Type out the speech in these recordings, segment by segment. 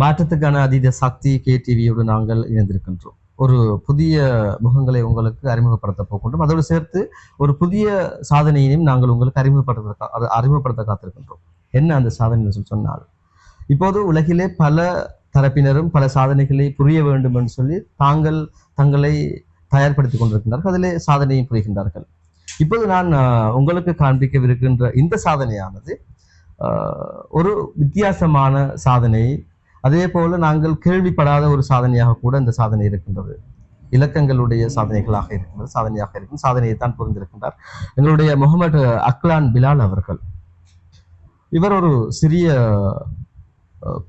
மாற்றத்துக்கான அதீத சக்தி கேடிவியோடு நாங்கள் இணைந்திருக்கின்றோம். ஒரு புதிய முகங்களை உங்களுக்கு அறிமுகப்படுத்த போகின்றோம். அதோடு சேர்த்து ஒரு புதிய சாதனையையும் நாங்கள் உங்களுக்கு அறிமுகப்படுத்த அது அறிமுகப்படுத்த காத்திருக்கின்றோம். என்ன அந்த சாதனை சொல்லி சொன்னால் இப்போது உலகிலே பல தரப்பினரும் பல சாதனைகளை புரிய வேண்டும் என்று சொல்லி தாங்கள் தங்களை தயார்படுத்திக் கொண்டிருக்கின்றார்கள். அதிலே சாதனையும் புரிகின்றார்கள். இப்போது நான் உங்களுக்கு காண்பிக்கவிருக்கின்ற இந்த சாதனையானது ஒரு வித்தியாசமான சாதனை அதே போல நாங்கள் கேள்விப்படாத ஒரு சாதனையாக கூட இந்த சாதனை இருக்கின்றது. இலக்கங்களுடைய சாதனைகளாக இருக்கின்றது. சாதனையாக இருக்கும். சாதனையை தான் புரிந்திருக்கின்றார். எங்களுடைய முகமது அக்லான் பிலால் அவர்கள். இவர் ஒரு சிறிய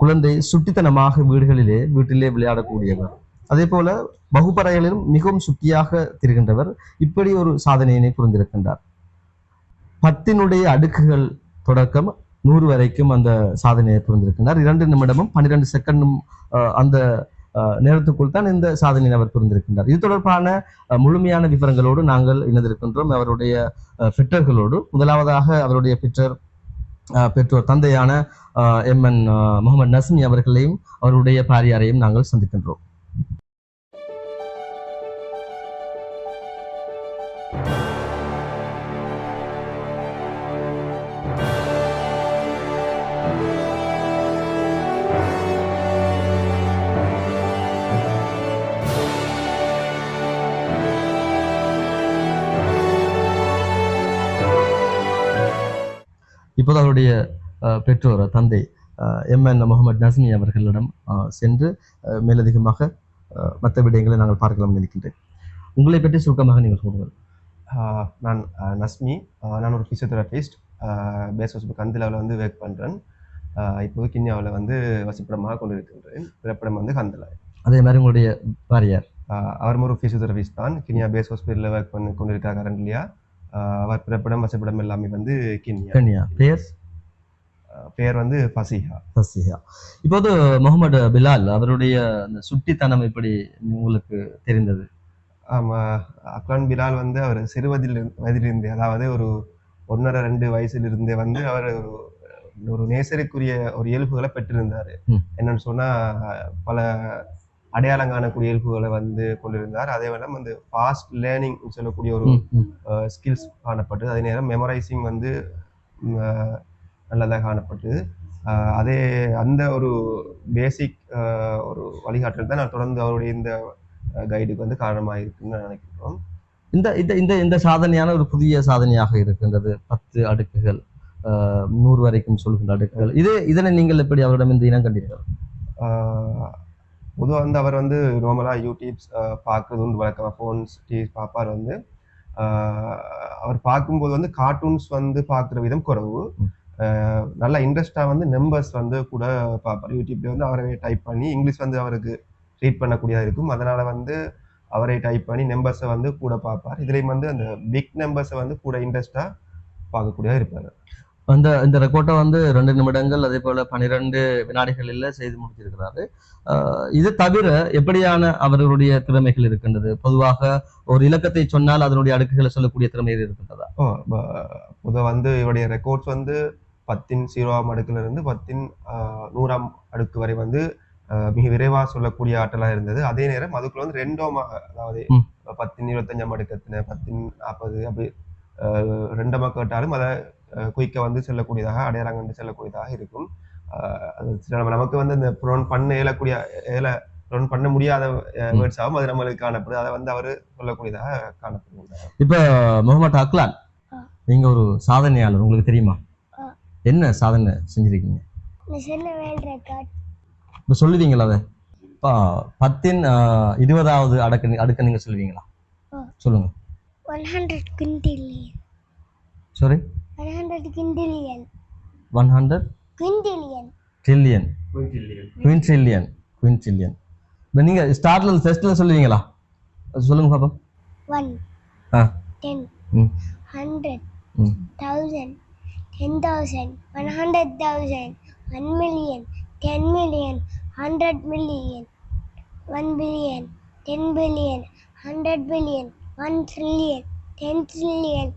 குழந்தை சுட்டித்தனமாக வீடுகளிலே வீட்டிலே விளையாடக்கூடியவர். அதே போல வகுப்பறைகளிலும் மிகவும் சுட்டியாக திரிகின்றவர். இப்படி ஒரு சாதனையினை புரிந்திருக்கின்றார். பத்தினுடைய அடுக்குகள் தொடக்கம் நூறு வரைக்கும் அந்த சாதனையை புரிந்திருக்கின்றார் இரண்டு நிமிடமும் பன்னிரண்டு செகண்டும் அஹ், அந்த அஹ், நேரத்துக்குள் தான் இந்த சாதனையை அவர் புரிந்திருக்கின்றார். இது தொடர்பான அஹ், முழுமையான விவரங்களோடு நாங்கள் இணைந்திருக்கின்றோம். அவருடைய அஹ், பெற்றோர்களோடு முதலாவதாக அவருடைய பெற்றோர் அஹ், பெற்றோர் தந்தையான அஹ், எம். என். முகமது நஸ்மி அவர்களையும் அவருடைய பாரியாரையும் நாங்கள் சந்திக்கின்றோம். இப்போது அவருடைய பெற்றோர் தந்தை எம். என். முகமது நஸ்மி அவர்களிடம் சென்று மேலதிகமாக மற்ற விடயங்களை நாங்கள் பார்க்கலாம் நினைக்கின்றேன். உங்களை பற்றி சுருக்கமாக நீங்கள் சொல்லுங்கள். நான் நஸ்மி நான் ஒரு ஃபிசியோதெரபிஸ்ட் பேஸ் ஹாஸ்பிட்டல் கந்திலாவில் வந்து ஒர்க் பண்ணுறேன் இப்போது கிண்ணியாவில் வந்து வசிப்பிடமாக கொண்டிருக்கின்றேன். பிறப்பிடம் வந்து கந்தலா அதே மாதிரி உங்களுடைய பாரியார் ஆஹ் அவரும் ஒரு ஃபிசியோதெரபிஸ்ட் தான். கிண்ணியா பேஸ் ஹாஸ்பிட்டலில் ஒர்க் பண்ணி கொண்டிருக்கார் கரண்ட்லியா அவர் பிறப்பிடம் வசிப்பிடம் எல்லாமே வந்து கிண்ணியா கன்யா. பேர்? பேர் வந்து ஃபசிஹா சசிகா இப்போது முகமது பிலால் அவருடைய அந்த சுட்டித்தனம் எப்படி உங்களுக்கு தெரிந்தது? ஆமாம் அக்லான் பிலால் வந்து அவர் சிறுவதில் வயதிலிருந்தே அதாவது ஒரு ஒன்றரை ரெண்டு வயசுலிருந்தே வந்து அவர் ஒரு ஒரு நேசருக்குரிய ஒரு இயல்புகளை பெற்றிருந்தார். என்னன்னு சொன்னா பல அடையாளம் காணக்கூடிய இயல்புகளை வந்து கொண்டிருந்தார். அதே வேளை வந்து ஃபாஸ்ட் லேர்னிங் சொல்லக்கூடிய ஒரு. ஸ்கில்ஸ் காணப்பட்டது. அதே நேரம் மெமரைசிங் வந்து நல்லதாக காணப்பட்டது. அதே அந்த ஒரு பேசிக் ஒரு வழிகாட்டல் தான் நான் தொடர்ந்து அவருடைய இந்த கைடுக்கு வந்து காரணமாக இருக்குன்னு நினைக்கிறோம். இந்த இந்த இந்த இந்த சாதனையான ஒரு புதிய சாதனையாக இருக்கின்றது பத்து அடுக்குகள் நூறு வரைக்கும் சொல்கின்ற அடுக்குகள். இது இதனை நீங்கள் எப்படி அவரிடம் இந்த இனம் கண்டீர்கள்? பொதுவாக வந்து அவர் வந்து நார்மலாக யூடியூப்ஸ் பார்க்குறது உண்டு வழக்கமாக ஃபோன்ஸ் டிவி பார்ப்பார் வந்து. அவர் பார்க்கும்போது வந்து கார்ட்டூன்ஸ் வந்து பார்க்குற விதம் குறவு. நல்லா இன்ட்ரெஸ்டாக வந்து நம்பர்ஸ் வந்து கூட பார்ப்பார் யூடியூப்ல வந்து அவரே டைப் பண்ணி இங்கிலீஷ் வந்து அவருக்கு ரீட் பண்ணக்கூடியதாக இருக்கும். அதனால் வந்து அவரே டைப் பண்ணி நம்பர்ஸை வந்து கூட பார்ப்பார் இதுலேயும் வந்து அந்த பிக் நம்பர்ஸை வந்து கூட இன்ட்ரெஸ்டாக பார்க்கக்கூடியதாக இருப்பார். அந்த இந்த ரெக்கார்டை வந்து ரெண்டு நிமிடங்கள் அதே போல பனிரெண்டு வினாடிகளில் செய்து முடித்திருக்கிறாரு. இது தவிர எப்படியான அவர்களுடைய திறமைகள் இருக்கின்றது? பொதுவாக ஒரு இலக்கத்தை சொன்னால் அதனுடைய அடுக்குகளை சொல்லக்கூடிய திறமைகள் இருக்கின்றதா? பொதுவாக வந்து இவருடைய ரெக்கார்ட்ஸ் வந்து பத்தின் ஜீரோவாம் அடுக்குல இருந்து பத்தின் நூறாம் அடுக்கு வரை வந்து மிக விரைவாக சொல்லக்கூடிய ஆற்றலாக இருந்தது. அதே நேரம் அதுக்குள்ள வந்து ரெண்டோமா அதாவது. பத்தின் இருபத்தஞ்சாம் அடுக்கத்தின பத்தின் நாற்பது அப்படி ஆஹ், ரெண்டமா கேட்டாலும் அதை குயிக்க வந்து செல்லக்கூடியதாக அடையாளம் கண்டு செல்லக்கூடியதாக இருக்கும். நமக்கு வந்து இந்த ப்ரோன் பண்ண இயலக்கூடிய இயல ப்ரோன் பண்ண முடியாத. வேர்ட்ஸ் ஆகும் அது நம்மளுக்கு காணப்படுது. அதை வந்து அவர் சொல்லக்கூடியதாக காணப்படுகின்றார் இப்ப முகமது அக்லான். நீங்க ஒரு சாதனையாளர் உங்களுக்கு தெரியுமா. என்ன சாதனை செஞ்சிருக்கீங்க? மிஷின் வேல் ரெக்கார்ட் இப்ப சொல்லுவீங்களா அதை? இப்போ பத்தின் இருபதாவது அடுக்கு அடுக்க நீங்க சொல்லுவீங்களா. சொல்லுங்க. ஒன் ஹண்ட்ரட் சாரி நீங்க ஸ்டார்ட்ல ஃபர்ஸ்ட்ல சொல்லுவீங்களா சொல்லுங்க ஆ million, million, million, billion, billion, billion, trillion, trillion,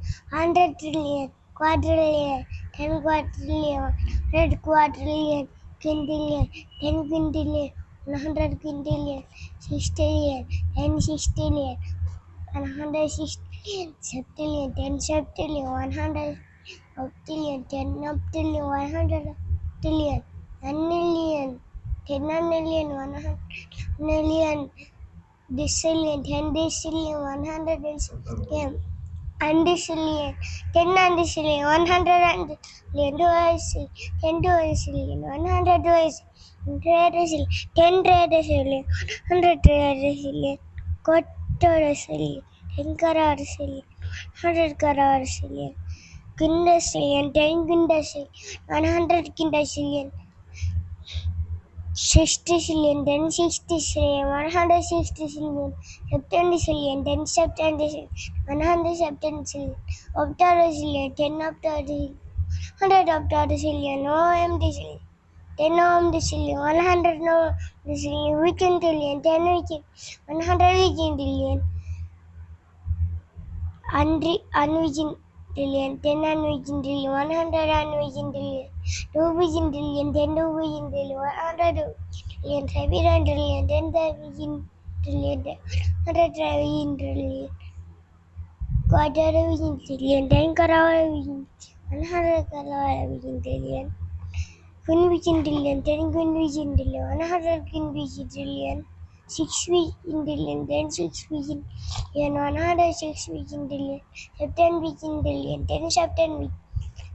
trillion, quadrillion, ten quadrillion, hundred quadrillion, quintillion, ten quintillion, one hundred quintillion, sextillion, ten sextillion, one hundred sixtillion, septillion, ten septillion, one hundred octillion, ten octillion, one hundred octillion, one million, ten million, one hundred million, decillion, ten decillion, one hundred decillion, undecillion ten undecillion one hundred undecillion duodecillion ten duodecillion one hundred duodecillion duodecillion ten tredecillion one hundred tredecillion quattuordecillion ten garam அரிசிலியன் hundred garam அரிசிலியன் quindecillion ten quindecillion one hundred quindecillion 60 trillion, then 60 trillion, 160 trillion, 70 trillion, then 70 trillion, 170 trillion, up to a trillion, 10 up to a trillion, 100 up to a trillion, OMD trillion, 10 OMD trillion, 100 OMD trillion, weekend trillion, 10 weekend, 100 weekend trillion, unweekend trillion, 10 unweekend trillion, 100 unweekend trillion. 2 billion trillion, 10 billion trillion, 100 trillion, 700 trillion, 10 billion trillion, 100 trillion trillion, quarter billion trillion, 10 crore billion, 100 crore billion trillion, queen billion trillion, 10 queen billion trillion, 100 queen billion trillion, 6 billion trillion, 10 6 billion, 100 6 billion trillion, 10 billion trillion, 10 10 billion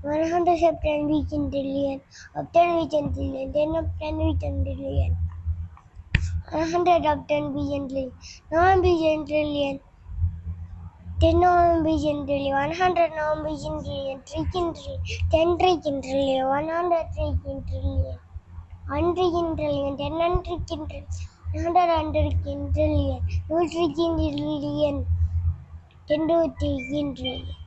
100 of 10 we can trillion, of 10 we can trillion, 10 of 10 we can trillion, 100 of 10 we can trillion, 9 we can trillion, 10 of we can trillion, 100 of we trillion, 3 can trillion, 10 3 can trillion, 100 3 can trillion, 1 can trillion, 10 and can trillion, 100 100 can trillion, 2 3 can trillion, 10 2 3 can trillion.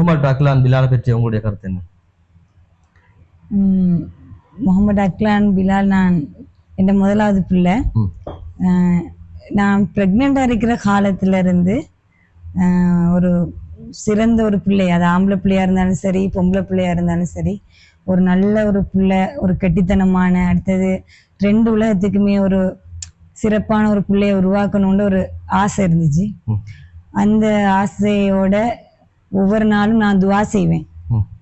Mohammed Aklan பிலாலை பற்றி உங்களுடைய கருத்து என்ன? முகமது அக்லான் பிலால் நான் என் முதலாவது பிள்ளை. நான் ப்ரெக்னெண்ட்டாக இருக்கிற காலத்துல இருந்து ஒரு சிறந்த ஒரு பிள்ளை அது ஆம்பளை பிள்ளையா இருந்தாலும் சரி பொம்பளை பிள்ளையா இருந்தாலும் சரி ஒரு நல்ல ஒரு பிள்ளை ஒரு கெட்டித்தனமான அடுத்தது ரெண்டு உலகத்துக்குமே ஒரு சிறப்பான ஒரு பிள்ளையை உருவாக்கணும்னு ஒரு ஆசை இருந்துச்சு. அந்த ஆசையோட ஒவ்வொரு நாளும் நான் துவா செய்வேன்.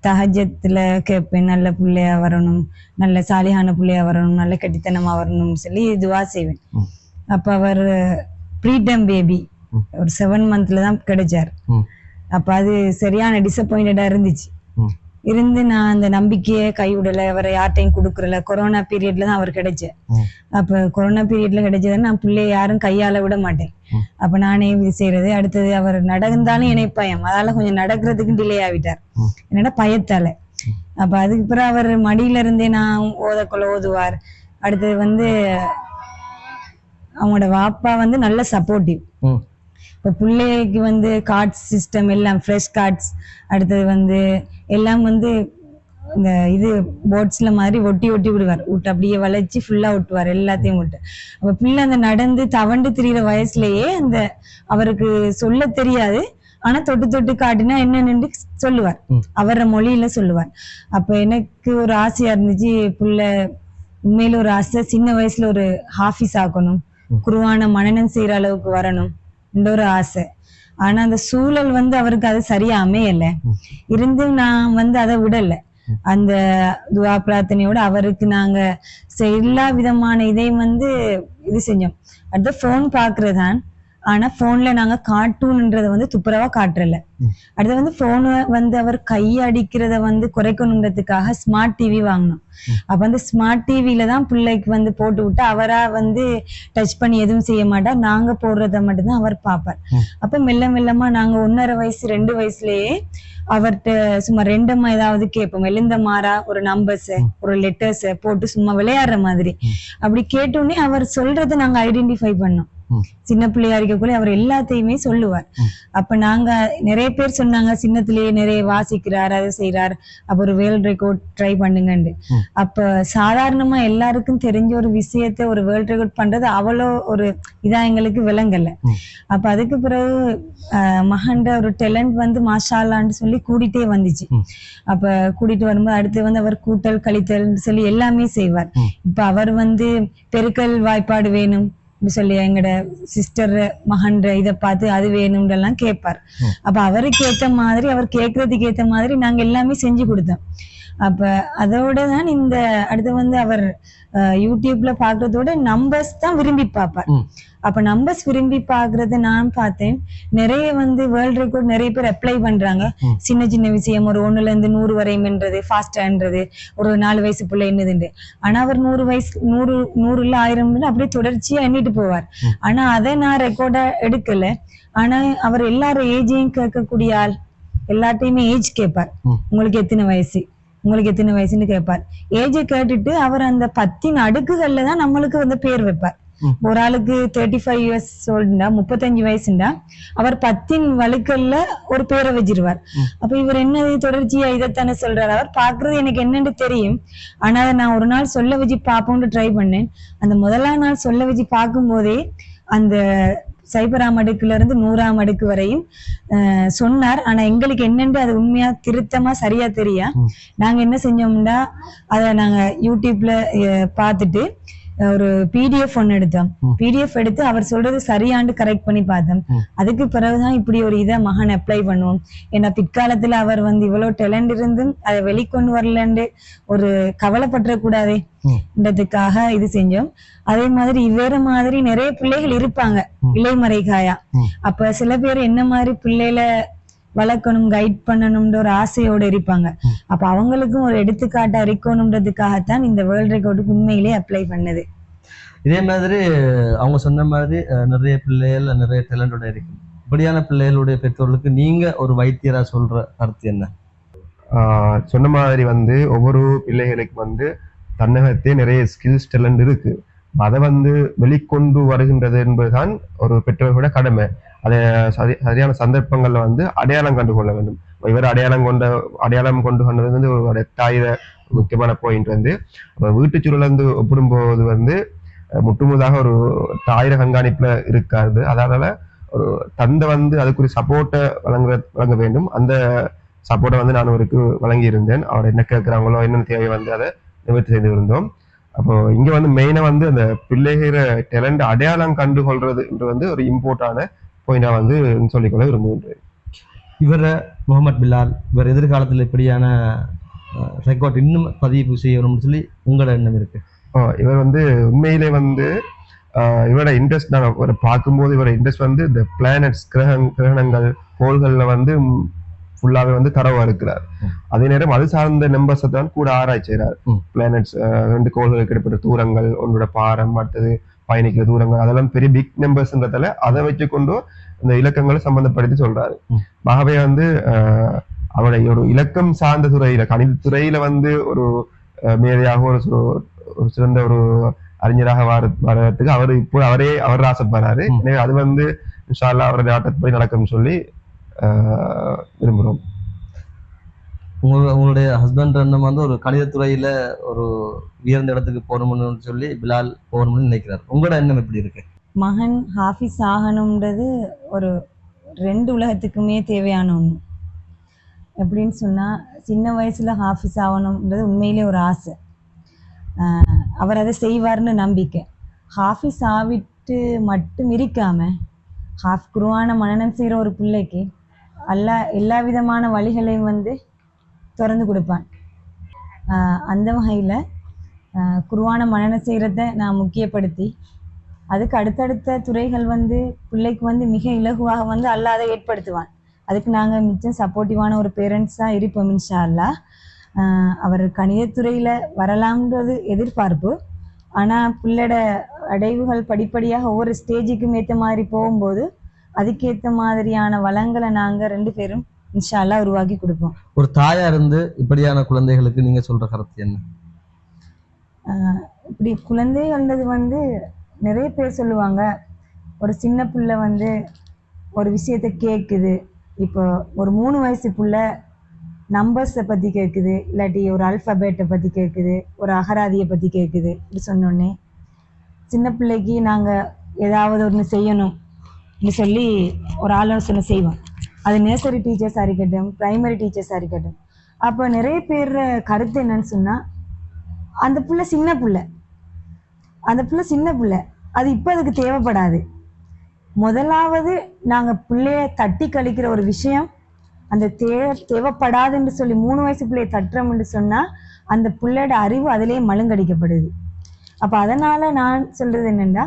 தஹஜத்துல கேட்பேன் நல்ல பிள்ளையா வரணும் நல்ல சாலியான பிள்ளையா வரணும் நல்ல கெட்டித்தனமா வரணும்னு சொல்லி துவா செய்வேன். அப்ப அவர் ப்ரீடம் பேபி. ஒரு செவன் மந்த்ல தான் கிடைச்சார். அப்ப அது சரியான டிசப்பாயிண்டடா இருந்துச்சு. இருந்து நான் அந்த நம்பிக்கையை கைவிடல அவரை யார்ட்டையும் கொடுக்குறல. கொரோனா பீரியட்ல தான் அவர் கிடைச்சார் ம். அப்ப கொரோனா பீரியட்ல கிடைச்சதுன்னா நான் பிள்ளைய யாரும் கையால விட மாட்டேன். அப்ப நானே இது செய்யறது அடுத்தது அவர் நடந்தாலும் எனக்கு பயம். அதால கொஞ்சம் நடக்கிறதுக்கு டிலே ஆகிட்டார். என்னோட பயத்தால. அப்ப அதுக்கு பிறகு அவர் மடியில இருந்தே நான் ஓதக்குள்ள ஓதுவார். அடுத்தது வந்து அவங்களோட வாப்பா வந்து நல்ல சப்போர்ட்டிவ் இப்போ பிள்ளைக்கு வந்து கார்ட்ஸ் சிஸ்டம் எல்லாம் ஃப்ரெஷ் கார்ட்ஸ் அடுத்தது வந்து எல்லாம் வந்து இந்த இது போட்ஸ்ல மாதிரி ஒட்டி ஒட்டி விடுவார். விட்டு அப்படியே வளைச்சு ஃபுல்லா ஒட்டுவார் எல்லாத்தையும் விட்டு. அப்ப பிள்ளை அந்த நடந்து தவண்டு திரியிற வயசுலயே அந்த அவருக்கு சொல்ல தெரியாது. ஆனா தொட்டு தொட்டு காட்டினா என்னன்னு சொல்லுவார். அவர மொழியில சொல்லுவார். அப்ப எனக்கு ஒரு ஆசையா இருந்துச்சு புள்ள உண்மையில ஒரு ஆசை சின்ன வயசுல ஒரு ஹாஃபிஸ் ஆக்கணும். குருவான மனநம் செய்யற அளவுக்கு வரணும். ஒரு ஆசை. ஆனா அந்த சூழல் வந்து அவருக்கு அது சரியா அமையல. இருந்தும் நான் வந்து அதை விடல. அந்த துவா பிரார்த்தனையோட அவருக்கு நாங்க எல்லா விதமான இதையும் வந்து இது செஞ்சோம். அடுத்து ஃபோன் பாக்குறதான் ஆனா போன்ல நாங்க கார்ட்டூன்ன்றத வந்து துப்புரவா காட்டுறல. அடுத்து வந்து போனை வந்து அவர் கை அடிக்கிறத வந்து குறைக்கணுன்றதுக்காக ஸ்மார்ட் டிவி வாங்கினோம். அப்ப அந்த ஸ்மார்ட் டிவில தான் பிள்ளைக்கு வந்து போட்டு விட்டு அவரா வந்து டச் பண்ணி எதுவும் செய்ய மாட்டார் நாங்க போடுறத மட்டும்தான் அவர் பார்ப்பார். அப்ப மெல்ல மெல்லமா நாங்க ஒன்னரை வயசு ரெண்டு வயசுலயே அவர்கிட்ட சும்மா ரெண்டம்மா ஏதாவது கேட்போம். எழுந்த மாறா ஒரு நம்பர்ஸ் ஒரு லெட்டர்ஸ் போட்டு சும்மா விளையாடுற மாதிரி. அப்படி கேட்டோடனே அவர் சொல்றதை நாங்க ஐடென்டிஃபை பண்ணோம். சின்ன பிள்ளையா இருக்கக்குள்ள அவர் எல்லாத்தையுமே சொல்லுவார். அப்ப நாங்க நிறைய பேர் சொன்னாங்க சின்னத்திலேயே நிறைய வாசிக்கிறார் அதை செய்றார் அப்ப ஒரு வேர்ல்ட் ரெக்கார்ட் ட்ரை பண்ணுங்கன்னு ம். அப்ப சாதாரணமா எல்லாருக்கும் தெரிஞ்ச ஒரு விஷயத்த ஒரு வேர்ல்ட் ரெக்கார்ட் பண்றது அவ்வளோ ஒரு இதா எங்களுக்கு விளங்கல. அப்ப அதுக்கு பிறகு ஆஹ், மகன்ட ஒரு டேலண்ட் வந்து மாஷாலான்னு சொல்லி கூட்டிட்டே வந்துச்சு. அப்ப கூட்டிட்டு வரும்போது அடுத்து வந்து அவர் கூட்டல் கழித்தல் சொல்லி எல்லாமே செய்வார். இப்ப அவர் வந்து பெருக்கல் வாய்ப்பாடு வேணும் சொல்லி எங்கட சிஸ்டர் மகன்ற இதை பார்த்து அது வேணும்ன்றெல்லாம் கேட்பார். அப்ப அவருக்கு ஏத்த மாதிரி அவர் கேட்கறதுக்கு ஏத்த மாதிரி நாங்க எல்லாமே செஞ்சு கொடுத்தோம் அப்ப அதோட தான் இந்த அடுத்து வந்து அவர் யூடியூப்ல பாக்குறதோட நம்பர்ஸ் தான் விரும்பி பார்ப்பார். அப்ப நம்பர்ஸ் விரும்பி பாக்குறத நான் பார்த்தேன் நிறைய வந்து வேர்ல்ட் ரெக்கார்ட் நிறைய பேர் அப்ளை பண்றாங்க. சின்ன சின்ன விஷயம் ஒரு ஒண்ணுல இருந்து நூறு வரையும்ன்றது ஃபாஸ்டான்றது ஒரு நாலு வயசு பிள்ளை என்னதுண்டு ஆனா அவர் நூறு வயசு நூறு நூறு இல்ல ஆயிரம் அப்படியே தொடர்ச்சியா எண்ணிட்டு போவார். ஆனா அதை நான் ரெக்கார்டா எடுக்கல ஆனா அவர் எல்லாரும் ஏஜையும் கேட்கக்கூடிய ஆள் எல்லாத்தையுமே ஏஜ் கேட்பார். உங்களுக்கு எத்தனை வயசு உங்களுக்கு எத்தனை வயசுன்னு கேட்பார். ஏஜை கேட்டுட்டு அவர் அந்த பத்தின் அடுக்குகள்ல தான் நம்மளுக்கு வந்து பேர் வைப்பார். ஒரு ஆளுக்கு தேர்ட்டி ஃபைவ் இயர்ஸ் ஓல்டுண்டா முப்பத்தஞ்சு வயசுண்டா அவர் பத்தின் வழுக்கல்ல ஒரு பேரை வச்சிருவார். அப்ப இவர் என்னது தொடர்ச்சியா இதைத்தானே சொல்றாரு. அவர் பாக்குறது எனக்கு என்னன்னு தெரியும். ஆனா அதை நான் ஒரு நாள் சொல்ல வச்சு பார்ப்போம்னு ட்ரை பண்ணேன். அந்த முதலாம் நாள் சொல்ல வச்சு பார்க்கும்போதே அந்த சைபராம் அடுக்குல இருந்து நூறாம் அடுக்கு வரையும் சொன்னார் ஆனா எங்களுக்கு என்னன்னு அது உண்மையா திருத்தமா சரியா தெரியா. நாங்க என்ன செஞ்சோம்னா அதை நாங்க யூடியூப்ல பார்த்துட்டு அஹ், ஒரு பிடிஎஃப் ஒன்னு எடுத்தோம். பிடிஎஃப் எடுத்து அவர் சொல்றது சரியாண்டு கரெக்ட் பண்ணி பார்த்தோம். அதுக்கு பிறகுதான் இப்படி ஒரு இதை மகன் அப்ளை பண்ணுவோம் ஏன்னா பிற்காலத்துல அவர் வந்து இவ்வளவு டேலண்ட் இருந்தும் அதை வெளிக்கொண்டு வரலன்னு ஒரு கவலைப்பட்டுற கூடாதே ம். ன்றதுக்காக இது செஞ்சோம் அதே மாதிரி இவ்வேற மாதிரி நிறைய பிள்ளைகள் இருப்பாங்க. இலைமறைகாயா. அப்ப சில பேர் என்ன மாதிரி பிள்ளைகளை வளர்க்கணும் கைட் பண்ணணும்ன்ற ஒரு ஆசையோட இருப்பாங்க. அப்ப அவங்களுக்கும் ஒரு எடுத்துக்காட்டா இருக்கணும்ன்றதுக்காகத்தான் இந்த வேர்ல்ட் ரெக்கார்டுக்கு உண்மையிலே அப்ளை பண்ணது. இதே மாதிரி அவங்க சொன்ன மாதிரி நிறைய பிள்ளைகள் நிறைய டேலண்டோட இருக்கு. இப்படியான பிள்ளைகளுடைய பெற்றோர்களுக்கு நீங்க ஒரு வைத்தியரா சொல்ற கருத்து என்ன? ஆஹ் சொன்ன மாதிரி வந்து ஒவ்வொரு பிள்ளைகளுக்கு வந்து தன்னகத்தே நிறைய ஸ்கில்ஸ் டேலண்ட் இருக்கு. அதை வந்து வெளிக்கொண்டு வருகின்றது என்பதுதான் ஒரு பெற்றோர்களோட கடமை. அதை சரி சரியான சந்தர்ப்பங்களில் வந்து அடையாளம் கண்டு கொள்ள வேண்டும் இவர் அடையாளம் கொண்ட அடையாளம் கொண்டு கொண்டது வந்து ஒரு தாயிர முக்கியமான பாயிண்ட் வந்து. அப்ப வீட்டுச் வந்து ஒப்பிடும்போது வந்து முற்றுமுதாக ஒரு தாயிர கண்காணிப்புல இருக்காது அதனால ஒரு தந்தை வந்து அதுக்குரிய சப்போர்ட்டை வழங்க வழங்க வேண்டும். அந்த சப்போர்ட்டை வந்து நான் அவருக்கு வழங்கி இருந்தேன் அவர் என்ன கேட்குறாங்களோ என்னென்ன தேவை வந்து அதை நிவர்த்தி செய்து இருந்தோம் அப்போ இங்க வந்து மெயினா வந்து அந்த பிள்ளைகிற டேலண்ட் அடையாளம் கண்டு கொள்றதுன்றது வந்து ஒரு இம்போர்ட்டான பாயிண்டா வந்து சொல்லிக்கொள்ள விரும்புகின்றேன் இவரை முகமது பிலால் இவர் எதிர்காலத்தில் இப்படியான ரெக்கார்ட் இன்னும் பதிவு செய்யணும்னு சொல்லி உங்களோட எண்ணம் இருக்கு இவர் வந்து உண்மையிலே வந்து இவரோட இன்ட்ரெஸ்ட் நான் இவரை பார்க்கும்போது இவரோட இன்ட்ரெஸ்ட் வந்து இந்த பிளானட்ஸ் கிரகங் கிரகணங்கள் கோள்கள்ல வந்து ஃபுல்லாவே வந்து தரவா இருக்கிறார். அதே நேரம் அது சார்ந்த நம்பர்ஸை தான் கூட ஆராய்ச்சி செய்கிறார். பிளானட்ஸ் ரெண்டு கோள்களுக்கு இடைப்பட்ட தூரங்கள் ஒன்றோட பாரம் அடுத்தது பயணிக்கிற தூரங்கள் அதெல்லாம் பெரிய பிக் நம்பர்ஸ்ன்றதால அதை வச்சு கொண்டு அந்த இலக்கங்களை சம்பந்தப்படுத்தி சொல்றாரு. ஆகவே வந்து அவருடைய ஒரு இலக்கம் சார்ந்த துறையில கணித துறையில வந்து ஒரு மேதையாக ஒரு ஒரு சிறந்த ஒரு அறிஞராக வர வர்றதுக்கு அவர் இப்போ அவரே அவர் ஆசைப்படுறாரு. எனவே அது வந்து இன்ஷால்லா அவருடைய ஆட்டப்படி நடக்கும்னு சொல்லி விரும்புகிறோம் உங்களோட உங்களுடைய ஹஸ்பண்ட் அண்ணன் வந்து ஒரு கணிதத்துறையில ஒரு உயர்ந்த இடத்துக்கு போகணும்னு சொல்லி பிலால் போகணும்னு நினைக்கிறார். உங்களோட எண்ணம் எப்படி இருக்கு? மகன் ஹாஃபிஸ் ஆகணுன்றது ஒரு ரெண்டு உலகத்துக்குமே தேவையான ஒன்று எப்படின்னு சொன்னால் சின்ன வயசில் ஹாஃபிஸ் ஆகணுன்றது உண்மையிலே ஒரு ஆசை. அவர் அதை செய்வார்னு நம்பிக்கை. ஹாஃபிஸ் ஆவிட்டு மட்டும் இருக்காமல் ஹாஃப் குருவான மனநம் செய்கிற ஒரு பிள்ளைக்கு எல்லா எல்லா விதமான வழிகளையும் வந்து திறந்து கொடுப்பான். ஆஹ் அந்த வகையில் குருவான மனநம் செய்கிறத நான் முக்கியப்படுத்தி அதுக்கு அடுத்தடுத்த துறைகள் வந்து பிள்ளைக்கு வந்து மிக இலகுவாக வந்து அல்லாஹ் அதை ஏற்படுத்துவான். அதுக்கு நாங்கள் மிச்சம் சப்போர்ட்டிவான ஒரு பேரண்ட்ஸாக இருப்போம் இன்ஷா அல்லாஹ் ஆஹ் அவர் கணிதத்துறையில் வரலாம்ன்றது எதிர்பார்ப்பு. ஆனால் பிள்ளைட அடைவுகள் படிப்படியாக ஒவ்வொரு ஸ்டேஜுக்கும் ஏற்ற மாதிரி போகும்போது அதுக்கேற்ற மாதிரியான வளங்களை நாங்கள் ரெண்டு பேரும் இன்ஷா அல்லாஹ் உருவாக்கி கொடுப்போம். ஒரு தாயா இருந்து இப்படியான குழந்தைகளுக்கு நீங்க சொல்ற கருத்து என்ன? இப்படி குழந்தைகள்ன்றது வந்து நிறைய பேர் சொல்லுவாங்க. ஒரு சின்ன பிள்ளை வந்து ஒரு விஷயத்த கேட்குது இப்போ ஒரு மூணு வயசு பிள்ளை நம்பர்ஸை பற்றி கேட்குது இல்லாட்டி ஒரு அல்ஃபபேட்டை பற்றி கேட்குது ஒரு அகராதியை பற்றி கேட்குது இப்படி சொன்னோடனே சின்ன பிள்ளைக்கு நாங்கள் ஏதாவது ஒன்று செய்யணும். இப்படி சொல்லி ஒரு ஆலோசனை செய்வோம். அது நேசரி டீச்சர்ஸாக இருக்கட்டும் ப்ரைமரி டீச்சர்ஸாக இருக்கட்டும். அப்போ நிறைய பேர் கருத்து என்னன்னு சொன்னால் அந்த பிள்ளை சின்ன பிள்ளை. அந்த பிள்ளை சின்ன பிள்ளை. அது இப்போ அதுக்கு தேவைப்படாது. முதலாவது நாங்கள் பிள்ளைய தட்டி கழிக்கிற ஒரு விஷயம் அந்த தே தேவைப்படாதுன்னு சொல்லி மூணு வயசு பிள்ளைய தட்டுறோம்னு சொன்னால் அந்த பிள்ளையோட அறிவு அதிலேயே மழுங்கடிக்கப்படுது. அப்போ அதனால் நான் சொல்கிறது என்னென்னா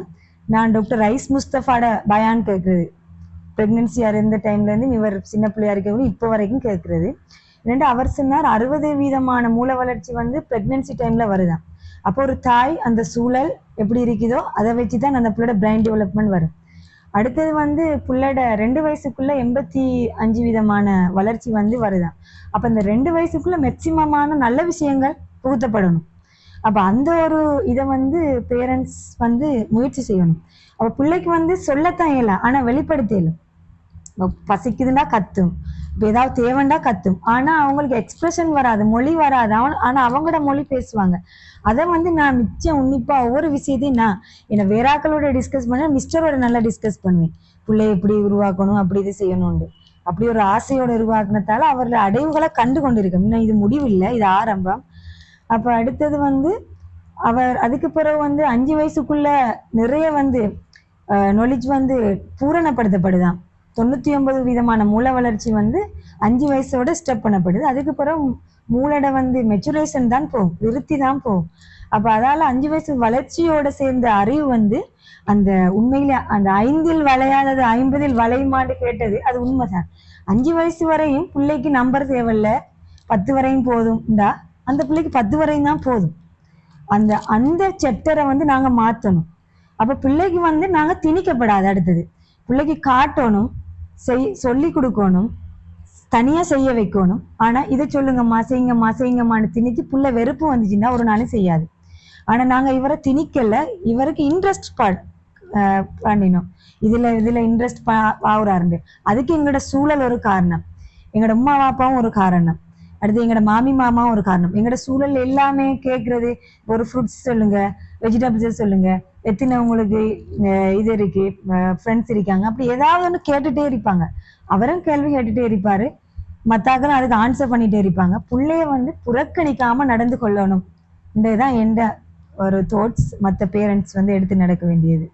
நான் டாக்டர் ரைஸ் முஸ்தஃபாட பயான் கேட்குறது ப்ரெக்னென்சியாக இருந்த டைம்லேருந்து இவர் சின்ன பிள்ளையா இருக்கவங்க இப்போ வரைக்கும் கேட்குறது ரெண்டு அவர் சொன்னார் அறுபது வீதமான மூல வளர்ச்சி வந்து ப்ரெக்னென்சி டைமில் வருதான் அப்போ ஒரு தாய் அந்த சூழல் எப்படி இருக்குதோ அதை வச்சு தான் அந்த பிள்ளையோட பிரைன் டெவலப்மெண்ட் வரும். அடுத்தது வந்து பிள்ளையோட ரெண்டு வயசுக்குள்ள எண்பத்தி அஞ்சு விதமான வளர்ச்சி வந்து வருதான் அப்போ இந்த ரெண்டு வயசுக்குள்ள மேக்சிமமான நல்ல விஷயங்கள் புகுத்தப்படணும். அப்போ அந்த ஒரு இதை வந்து பேரண்ட்ஸ் வந்து முயற்சி செய்யணும். அப்போ பிள்ளைக்கு வந்து சொல்லத்தான் இயலாம் ஆனால் வெளிப்படுத்த இயலும் பசிக்குதுன்னா கத்தும். இப்போ ஏதாவது தேவைண்டா கத்தும். ஆனா அவங்களுக்கு எக்ஸ்பிரஷன் வராது மொழி வராது. அவன் ஆனால் அவங்களோட மொழி பேசுவாங்க. அதை வந்து நான் மிச்சம் உன்னிப்பா ஒவ்வொரு விஷயத்தையும் நான் என்னை வேறாக்களோட டிஸ்கஸ் பண்ண மிஸ்டரோட நல்லா டிஸ்கஸ் பண்ணுவேன். பிள்ளைய எப்படி உருவாக்கணும் அப்படி இது செய்யணும்னு. அப்படி ஒரு ஆசையோட உருவாக்குனதால அவர்கள் அடைவுகளை கண்டு கொண்டிருக்கோம். இன்னும் இது முடிவில்லை இது ஆரம்பம். அப்போ அடுத்தது வந்து அவர் அதுக்கு பிறகு வந்து அஞ்சு வயசுக்குள்ள நிறைய வந்து நொலிஜ் வந்து பூரணப்படுத்தப்படுதாம் தொண்ணூற்றி ஒன்பது விதமான மூல வளர்ச்சி வந்து அஞ்சு வயசோட ஸ்டெப் பண்ணப்படுது. அதுக்கு பிறகு மூளடை வந்து மெச்சுரேஷன் தான் போகும். விருத்தி தான் போகும். அப்போ அதால அஞ்சு வயசு வளர்ச்சியோட சேர்ந்த அறிவு வந்து அந்த உண்மையில அந்த ஐந்தில் வளையாதது ஐம்பதில் வளையுமான்னு கேட்டது அது உண்மைதான். அஞ்சு வயசு வரையும் பிள்ளைக்கு நம்பர் தேவையில்ல. பத்து வரையும் போதும்டா அந்த பிள்ளைக்கு பத்து வரையும் தான் போதும். அந்த அந்த செப்டரை வந்து நாங்க மாத்தணும். அப்ப பிள்ளைக்கு வந்து நாங்க திணிக்கப்படாது அடுத்தது. பிள்ளைக்கு காட்டணும் செய் சொல்லி கொடுக்கணும் தனியா செய்ய வைக்கணும். ஆனா இதை சொல்லுங்கம்மா செய்யுங்கம்மா செய்யுங்கம்மான்னு திணிச்சு புள்ள வெறுப்பு வந்துச்சுன்னா ஒரு நாளும் செய்யாது. ஆனா நாங்க இவரை திணிக்கல இவருக்கு இன்ட்ரெஸ்ட் பண்ணினோம். இதுல இதுல இன்ட்ரெஸ்ட் ஆகுறாருண்டு அதுக்கு எங்களோட சூழல் ஒரு காரணம். எங்களோட உமா பாப்பாவும் ஒரு காரணம். அடுத்து எங்களோட மாமி மாமாவும் ஒரு காரணம். எங்களோட சூழல் எல்லாமே கேட்கறது ஒரு ஃப்ரூட்ஸ் சொல்லுங்க வெஜிடபிள்ஸ் சொல்லுங்க எத்தனவங்களுக்கு இது இருக்கு ஃப்ரெண்ட்ஸ் இருக்காங்க. அப்படி ஏதாவது ஒன்று கேட்டுட்டே இருப்பாங்க. அவரும் கேள்வி கேட்டுட்டே இருப்பாரு. மத்தாக்களும் அதுக்கு ஆன்சர் பண்ணிட்டே இருப்பாங்க. பிள்ளைய வந்து புறக்கணிக்காம நடந்து கொள்ளணும். இன்றைதான் எந்த ஒரு தோட்ஸ் மற்ற பேரண்ட்ஸ் வந்து எடுத்து நடக்க வேண்டியது.